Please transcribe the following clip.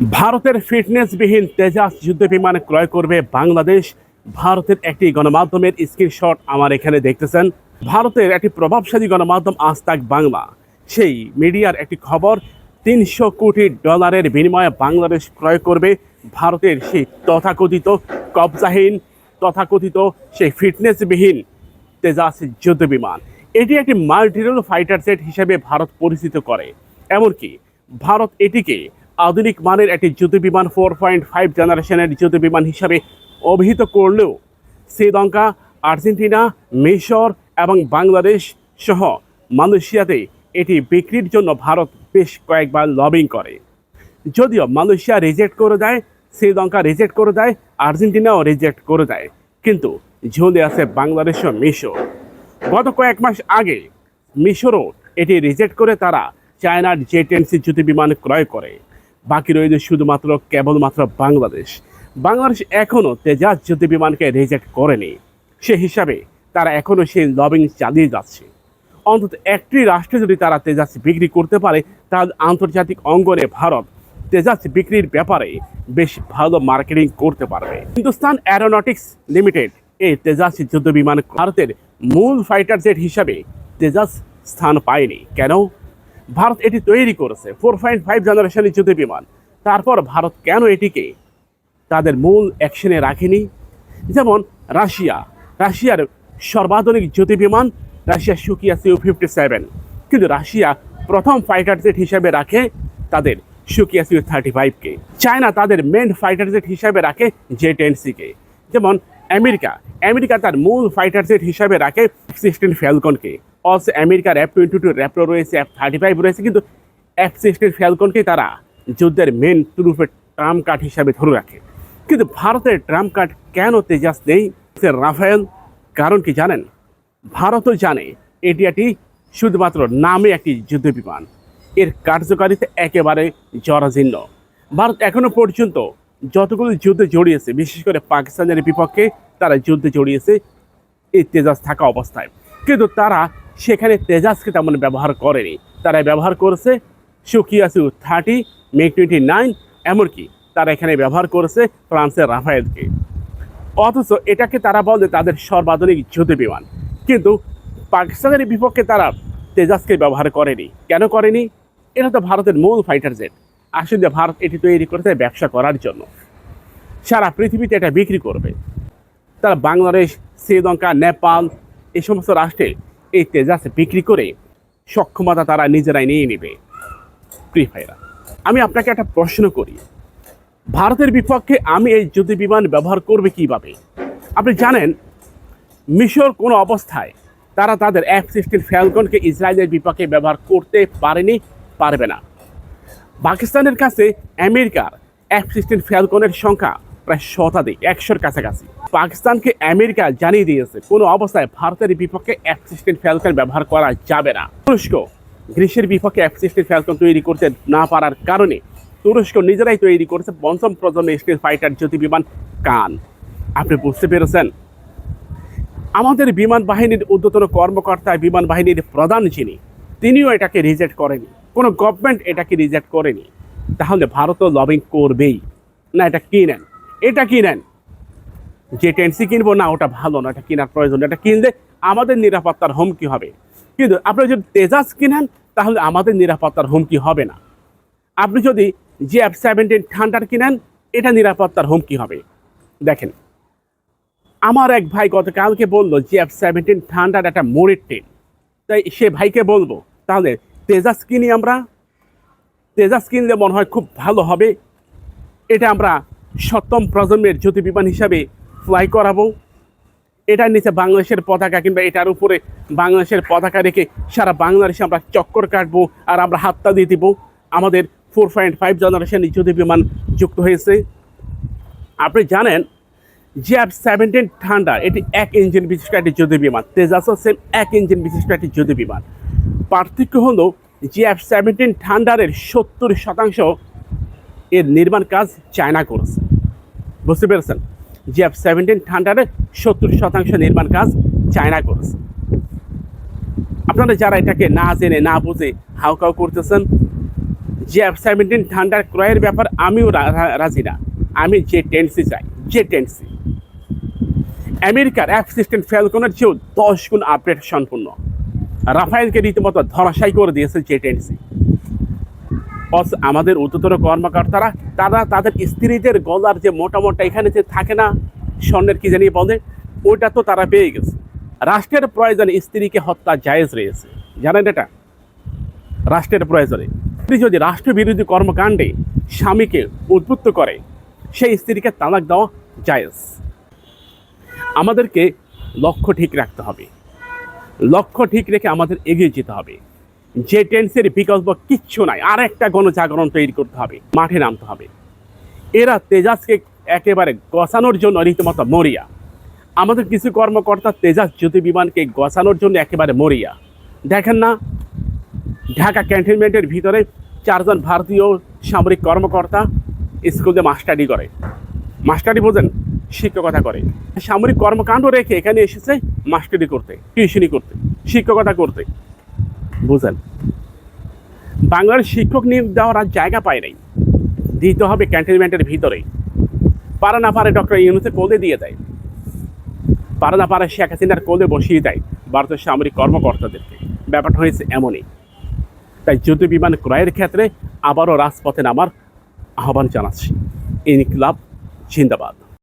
ভারতের ফিটনেসবিহীন তেজাস যুদ্ধ বিমান ক্রয় করবে বাংলাদেশ। ভারতের একটি গণমাধ্যমের স্ক্রিনশট আমার এখানে দেখতেছেন। ভারতের একটি প্রভাবশালী গণমাধ্যম আস্তাক বাংলা। সেই মিডিয়ার একটি খবর, তিনশো কোটি ডলারের বিনিময়ে বাংলাদেশ ক্রয় করবে ভারতের সেই তথাকথিত কবজাহীন, তথাকথিত সেই ফিটনেসবিহীন তেজাস যুদ্ধ বিমান। এটি একটি মাল্টিরোল ফাইটার সেট হিসেবে ভারত পরিচিত করে। এমনকি ভারত এটিকে আধুনিক মানের একটি যুদ্ধ বিমান ফোর পয়েন্ট ফাইভ জেনারেশনের যুদ্ধ বিমান হিসাবে অভিহিত করলেও শ্রীলঙ্কা, আর্জেন্টিনা, মিশর এবং বাংলাদেশ সহ মালয়েশিয়াতে এটি বিক্রির জন্য ভারত বেশ কয়েকবার লবিং করে। যদিও মালয়েশিয়া রিজেক্ট করে দেয়, শ্রীলঙ্কা রিজেক্ট করে দেয়, আর্জেন্টিনাও রিজেক্ট করে দেয়, কিন্তু ঝুলে আছে বাংলাদেশ ও মিশর। গত কয়েক মাস আগে মিশরও এটি রিজেক্ট করে তারা চায়নার জে টেনসি যুদ্ধ বিমান ক্রয় করে। বাকি রয়েছে শুধুমাত্র কেবলমাত্র বাংলাদেশ। বাংলাদেশ এখনও তেজাজ যুদ্ধ বিমানকে রিজেক্ট করেনি। সে হিসাবে তারা এখনও সেই লবিং চালিয়ে যাচ্ছে। অন্তত একটি রাষ্ট্রে যদি তারা তেজাস বিক্রি করতে পারে, তাহলে আন্তর্জাতিক অঙ্গনে ভারত তেজাস বিক্রির ব্যাপারে বেশ ভালো মার্কেটিং করতে পারবে। হিন্দুস্তান অ্যারোনটিক্স লিমিটেড এই তেজাস যুদ্ধ বিমান ভারতের মূল ফাইটার জেট হিসাবে তেজাস স্থান পায়নি। কেন? ভারত এটি তৈরি করেছে। ফোর পয়েন্ট ফাইভ জেনারেশনের যুদ্ধ বিমান। তারপর ভারত কেন এটিকে তাদের মূল অ্যাকশনে রাখেনি? যেমন রাশিয়া। রাশিয়ার সর্বাধুনিক যুদ্ধ বিমান Russia Sukhoi Su fifty seven কিন্তু রাশিয়া প্রথম ফাইটার জেট হিসেবে রাখে তাদের সুকিয়া সিউ থার্টি ফাইভকে চায়না তাদের মেন ফাইটার জেট হিসাবে রাখে জে টেন সিকে। যেমন আমেরিকা। আমেরিকা তার মূল ফাইটার জেট হিসাবে রাখে সিক্সটিন ফ্যালকনকে। অলসো আমেরিকার এফ টোয়েন্টি টু র্যাপ্রো রয়েছে এফ থার্টি ফাইভ রয়েছে, কিন্তু এফ সিক্সটিন ফ্যালকনকে তারা যুদ্ধের মেন ট্রুপের ট্রাম্প কার্ড হিসাবে ধরে রাখে। কিন্তু ভারতের ট্রাম্প কার্ড কেন তেজাস নেই? সে রাফেল কারণ কি জানেন? ভারতও জানে এটি একটি শুধুমাত্র নামে একটি যুদ্ধ বিমান। এর কার্যকারিতা একেবারে জরাজীর্ণ। ভারত এখনও পর্যন্ত যতগুলো যুদ্ধে জড়িয়েছে, বিশেষ করে পাকিস্তানের বিপক্ষে তারা যুদ্ধে জড়িয়েছে এই তেজাস থাকা অবস্থায়। কিন্তু তারা সেখানে তেজাসকে তেমন ব্যবহার করেনি। তারা ব্যবহার করেছে Sukhoi Su thirty, MiG twenty nine, এমনকি তারা এখানে ব্যবহার করেছে ফ্রান্সের রাফায়েলকে। অথচ এটাকে তারা বলে তাদের সর্বাধুনিক যুদ্ধ বিমান। কিন্তু পাকিস্তানের বিপক্ষে তারা তেজাসকে ব্যবহার করেনি। কেন করেনি? এটা তো ভারতের মূল ফাইটার জেট। আসলে ভারত এটি তৈরি করেছে ব্যবসা করার জন্য। সারা পৃথিবীতে এটা বিক্রি করবে। তারা বাংলাদেশ, শ্রীলঙ্কা, নেপাল এই সমস্ত রাষ্ট্রে এই তেজাস বিক্রি করে সক্ষমতা তারা নিজেরাই নিয়ে নেবে। প্রিয় ভাইরা আমি আপনাকে একটা প্রশ্ন করি। ভারতের বিপক্ষে আমি এই যুদ্ধ বিমান ব্যবহার করবে কীভাবে? আপনি জানেন, মিশর কোনো অবস্থায় তারা তাদের এফ সিক্সটিন ফ্যালকনকে ইসরায়েলের বিপক্ষে ব্যবহার করতে পারেনি, পারবে না। পাকিস্তানের কাছে আমেরিকার এফ সিক্সটিন ফ্যালকনের সংখ্যা প্রায় শতাধিক, একশোর কাছাকাছি। পাকিস্তানকে আমেরিকা জানিয়ে দিয়েছে, কোনো অবস্থায় ভারতের বিপক্ষে এফ সিক্সটিন ফ্যালকন ব্যবহার করা যাবে না। তুরস্ক গ্রীষ্মের বিপক্ষে এফ সিক্সটিন ফ্যালকন তৈরি করতে না পারার কারণে তুরস্ক নিজেরাই তৈরি করেছে পঞ্চম প্রজন্মের স্টিল ফাইটার জ্যোতি বিমান কান। আপনি বুঝতে পেরেছেন? আমাদের বিমান বাহিনীর ঊর্ধ্বতন কর্মকর্তা বিমান বাহিনীর প্রধান যিনি, তিনিও এটাকে রিজেক্ট করেনি। কোনো গভর্নমেন্ট এটাকে রিজেক্ট করেনি। তাহলে ভারতও লবিং করবেই। না, এটা কিনেন এটা কিনেন। যে টেন্সি কিনবো না, ওটা ভালো না, এটা কেনার প্রয়োজন। এটা কিনলে আমাদের নিরাপত্তার হুমকি হবে। কিন্তু আপনি যদি তেজাস কিনেন, তাহলে আমাদের নিরাপত্তার হুমকি হবে না। আপনি যদি জি এফ সেভেন্টিন ঠান্ডার কিনেন, এটা নিরাপত্তার হুমকি হবে। দেখেন, আমার এক ভাই গতকালকে বলল জি এফ সেভেন্টিন ঠান্ডার একটা মোড়ের ট্রেন তাই সে ভাইকে বলব, তাহলে তেজাস কিনি আমরা। তেজাস কিনলে মনে হয় খুব ভালো হবে। এটা আমরা সপ্তম প্রজন্মের জ্যোতি বিমান হিসাবে ফ্লাই করাবো। এটার নিচে বাংলাদেশের পতাকা কিংবা এটার উপরে বাংলাদেশের পতাকা রেখে সারা বাংলাদেশে আমরা চক্কর কাটবো আর আমরা হাতটা দিয়ে দিব। আমাদের ফোর পয়েন্ট ফাইভ জেনারেশন জ্যোতি বিমান যুক্ত হয়েছে। আপনি জানেন জিআর সেভেন্টিন ঠান্ডা এটি এক ইঞ্জিন বিশিষ্ট একটি যুদ্ধ বিমান তেজাসও সেম এক ইঞ্জিন বিশিষ্ট একটি যুদ্ধ বিমান পার্থক্য হলো জিএফ সেভেন্টিন ঠান্ডারের সত্তর শতাংশ এর নির্মাণ কাজ চায়না করেছে। বুঝতে পেরেছেন? জিএফ সেভেন্টিন ঠান্ডারের সত্তর শতাংশ নির্মাণ কাজ চায়না করেছে। আপনারা যারা এটাকে না জেনে, না বুঝে হাউকাউ করতেছেন যে এফ সেভেন্টিন ঠান্ডার ক্রয়ের ব্যাপার আমিও রাজি না। আমি যে টেন্সি চাই, যে টেন্সি। আমেরিকার এফ সিস্টেম ফ্যালকনের চেয়েও দশ গুণ আপডেট সম্পূর্ণ। রাফায়েলকে রীতিমতো ধরাশাই করে দিয়েছে যে টেন্সি। আমাদের উচ্চতর কর্মকর্তারা, তারা তাদের স্ত্রীদের গলার যে মোটা মোটা এখানে যে থাকে না, স্বর্ণের কি জানি বলে, ওইটা তো তারা পেয়ে গেছে। রাষ্ট্রের প্রয়োজনে স্ত্রীকে হত্যা জায়েজ রয়েছে। জানেন এটা? রাষ্ট্রের প্রয়োজনে। স্ত্রী যদি রাষ্ট্রবিরোধী কর্মকাণ্ডে স্বামীকে উদ্বুদ্ধ করে, সেই স্ত্রীকে তালাক দেওয়া জায়েজ। আমাদেরকে লক্ষ্য ঠিক রাখতে হবে। লক্ষ্য ঠিক রেখে আমাদের এগিয়ে যেতে হবে। যে টেন্সের বিকল্প কিচ্ছু নাই আর একটা গণজাগরণ তৈরি করতে হবে, মাঠে নামতে হবে। এরা তেজাসকে একেবারে গছানোর জন্য রীতিমতো মরিয়া। আমাদের কিছু কর্মকর্তা তেজাস জ্যোতি বিমানকে গছানোর জন্য একেবারে মরিয়া। দেখেন না, ঢাকা ক্যান্টনমেন্টের ভিতরে চারজন ভারতীয় সামরিক কর্মকর্তা স্কুলে মাস্টারি করে। মাস্টারি বোঝেন, শিক্ষকতা করে। সামরিক কর্মকাণ্ড রেখে এখানে এসেছে মাস্টারি করতে, টিউশনি করতে, শিক্ষকতা করতে। বুঝেন বাংলার শিক্ষক নিয়োগ দেওয়ার আর জায়গা পায় নাই। দিতে হবে ক্যান্টনমেন্টের ভিতরে পারে না পারে ডক্টর ইউনুসে কোলে দিয়ে দেয়। পারে না পারে শেখ হাসিনার কোলে বসিয়ে দেয় ভারতের সামরিক কর্মকর্তাদেরকে। ব্যাপারটা হয়েছে এমনই। তাই যুদ্ধ বিমান ক্রয়ের ক্ষেত্রে আবারও রাজপথে নামার আহ্বান জানাচ্ছি। ইনকিলাব জিন্দাবাদ।